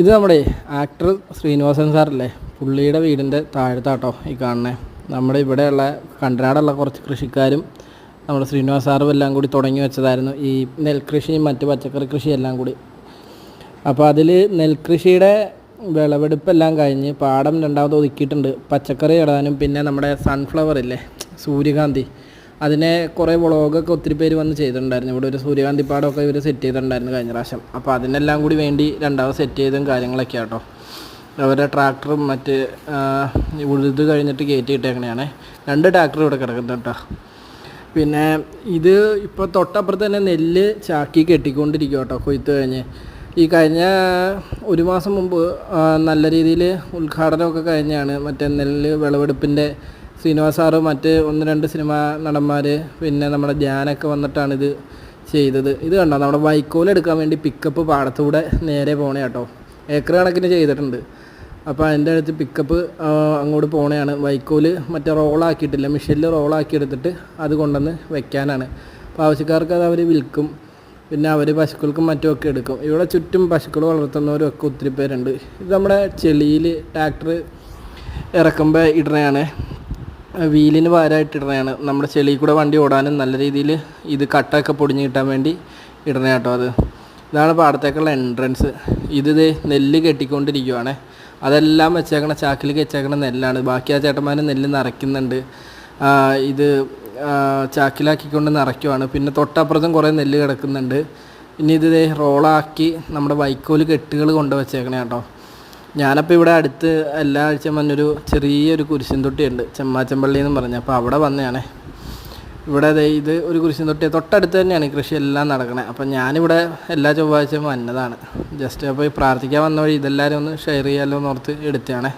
ഇത് നമ്മുടെ ആക്ടർ ശ്രീനിവാസൻ സാറല്ലേ? പുള്ളിയുടെ വീടിന്റെ താഴത്താട്ടോ ഈ കാണുന്നത് നമ്മുടെ ഇവിടെയുള്ള കണ്ടനാടുള്ള കുറച്ച് കൃഷിക്കാരും നമ്മുടെ ശ്രീനിവാസ സാറും എല്ലാം കൂടി തുടങ്ങി വെച്ചതായിരുന്നു ഈ നെൽകൃഷിയും മറ്റ് പച്ചക്കറി കൃഷിയും എല്ലാം കൂടി. അപ്പോൾ അതിൽ നെൽകൃഷിയുടെ വിളവെടുപ്പെല്ലാം കഴിഞ്ഞ് പാടം രണ്ടാമത് ഒതുക്കിയിട്ടുണ്ട്. പച്ചക്കറി ഇടാനും പിന്നെ നമ്മുടെ സൺഫ്ലവർ ഇല്ലേ? സൂര്യകാന്തി. അതിനെ കുറേ വ്ളോഗൊക്കെ ഒത്തിരി പേര് വന്ന് ചെയ്തിട്ടുണ്ടായിരുന്നു. ഇവിടെ ഒരു സൂര്യകാന്തി പാടമൊക്കെ ഇവർ സെറ്റ് ചെയ്തിട്ടുണ്ടായിരുന്നു കഴിഞ്ഞ പ്രാവശ്യം. അപ്പോൾ അതിനെല്ലാം കൂടി വേണ്ടി രണ്ടാമത് സെറ്റ് ചെയ്തും കാര്യങ്ങളൊക്കെ ആട്ടോ. അവരുടെ ട്രാക്ടറും മറ്റ് ഉഴുത് കഴിഞ്ഞിട്ട് കയറ്റി ഇട്ടേക്കണെയാണ്. രണ്ട് ട്രാക്ടർ ഇവിടെ കിടക്കുന്നുണ്ട് കേട്ടോ. പിന്നെ ഇത് ഇപ്പോൾ തൊട്ടപ്പുറത്ത് തന്നെ നെല്ല് ചാക്കി കെട്ടിക്കൊണ്ടിരിക്കും കേട്ടോ കൊയ്ത്ത് കഴിഞ്ഞ്. ഈ കഴിഞ്ഞ ഒരു മാസം മുമ്പ് നല്ല രീതിയിൽ ഉദ്ഘാടനമൊക്കെ കഴിഞ്ഞാണ് മറ്റേ നെല്ല് വിളവെടുപ്പിന്റെ ശ്രീനിവാസ് സാറ് മറ്റ് ഒന്ന് രണ്ട് സിനിമ നടന്മാർ പിന്നെ നമ്മുടെ ധ്യാനൊക്കെ വന്നിട്ടാണ് ഇത് ചെയ്തത്. ഇത് കണ്ടോ? നമ്മുടെ വൈക്കോലെടുക്കാൻ വേണ്ടി പിക്കപ്പ് പാടത്തൂടെ നേരെ പോണേ കേട്ടോ. ഏക്കർ കണക്കിന് ചെയ്തിട്ടുണ്ട്. അപ്പോൾ അതിന്റെ അടുത്ത് പിക്കപ്പ് അങ്ങോട്ട് പോണയാണ്. വൈക്കോൽ മറ്റേ റോളാക്കിയിട്ടില്ല മിഷനിൽ റോളാക്കി എടുത്തിട്ട് അത് കൊണ്ടുവന്ന് വെക്കാനാണ്. അപ്പോൾ ആവശ്യക്കാർക്ക് അത് അവർ വിൽക്കും. പിന്നെ അവർ പശുക്കൾക്കും മറ്റുമൊക്കെ എടുക്കും. ഇവിടെ ചുറ്റും പശുക്കൾ വളർത്തുന്നവരൊക്കെ ഒത്തിരി പേരുണ്ട്. ഇത് നമ്മുടെ ചെളിയിൽ ട്രാക്ടർ ഇറക്കുമ്പോൾ ഇടണയാണ്. വീലിന് ഇടണയാണ് നമ്മുടെ ചെളി കൂടെ വണ്ടി ഓടാനും നല്ല രീതിയിൽ ഇത് കട്ടൊക്കെ പൊടിഞ്ഞ് കിട്ടാൻ വേണ്ടി ഇടണ കേട്ടോ അത്. ഇതാണ് പാടത്തേക്കുള്ള എൻട്രൻസ് ഇത് നെല്ല് കെട്ടിക്കൊണ്ടിരിക്കുവാണ്. അതെല്ലാം വെച്ചേക്കണ ചാക്കിൽ വെച്ചേക്കണ നെല്ലാണ്. ബാക്കി ആ ചേട്ടന്മാർ നെല്ല് നിറയ്ക്കുന്നുണ്ട്. ഇത് ചാക്കിലാക്കിക്കൊണ്ട് നിറയ്ക്കുവാണ്. പിന്നെ തൊട്ടപ്പുറത്തും കുറേ നെല്ല് കിടക്കുന്നുണ്ട്. ഇനി ഇത് റോളാക്കി നമ്മുടെ വൈക്കോൽ കെട്ടുകൾ കൊണ്ട് വെച്ചേക്കണേ കേട്ടോ. ഞാനപ്പോൾ ഇവിടെ അടുത്ത് എല്ലാ ആഴ്ചയും വന്നൊരു ചെറിയൊരു കുരിശൻ തൊട്ടിയുണ്ട് ചെമ്മാച്ചമ്പള്ളി എന്ന് പറഞ്ഞു. അപ്പോൾ അവിടെ വന്നതാണ്. ഇവിടെ ഇത് ഒരു കുരിശൻ തൊട്ടി തൊട്ടടുത്ത് തന്നെയാണ് കൃഷി എല്ലാം നടക്കണേ. അപ്പം ഞാനിവിടെ എല്ലാ ചൊവ്വാഴ്ചയും വന്നതാണ്. ജസ്റ്റ് അപ്പോൾ പ്രാർത്ഥിക്കാൻ വന്ന വഴി ഇതെല്ലാവരും ഒന്ന് ഷെയർ ചെയ്യാമല്ലോ എന്ന് ഓർത്ത് എടുത്തതാണേ.